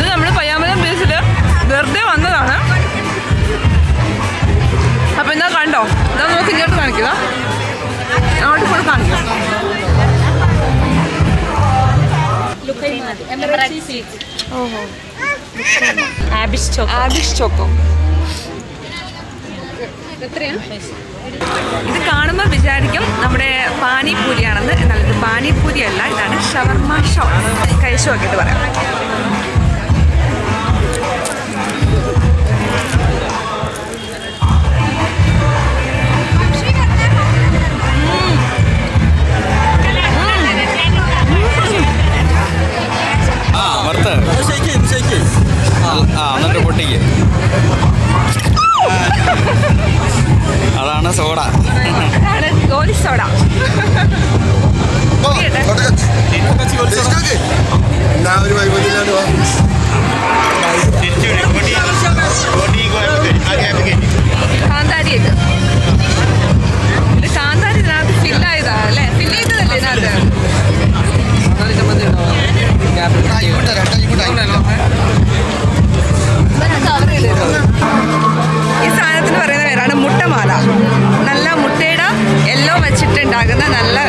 ഇത് നമ്മൾ പയ്യാമ്പലം ബീച്ചിൽ വെറുതെ വന്നതാണ്. അപ്പൊ എന്താ കണ്ടോ? ഇതാ നോക്കി ഇങ്ങോട്ട് കാണിക്കുക അങ്ങോട്ട് കൂടെ കാണിക്കുക ഓഹോ. ആബിഷ് ചോക്കോ. ആബിഷ് ചോക്കോ. ഇത് കാണുമ്പോൾ വിചാരിക്കും നമ്മുടെ പാനിപൂരിയാണെന്ന് എന്നാൽ ഇത് പാനിപൂരി അല്ല ഇതാണ് ഷവർമ ഷോ കഴിച്ചു നോക്കിയിട്ട് പറയാം. വറുത്ത്. ആ എന്നിട്ട് പൊട്ടിക്ക്. இருக்குன்னா நல்லா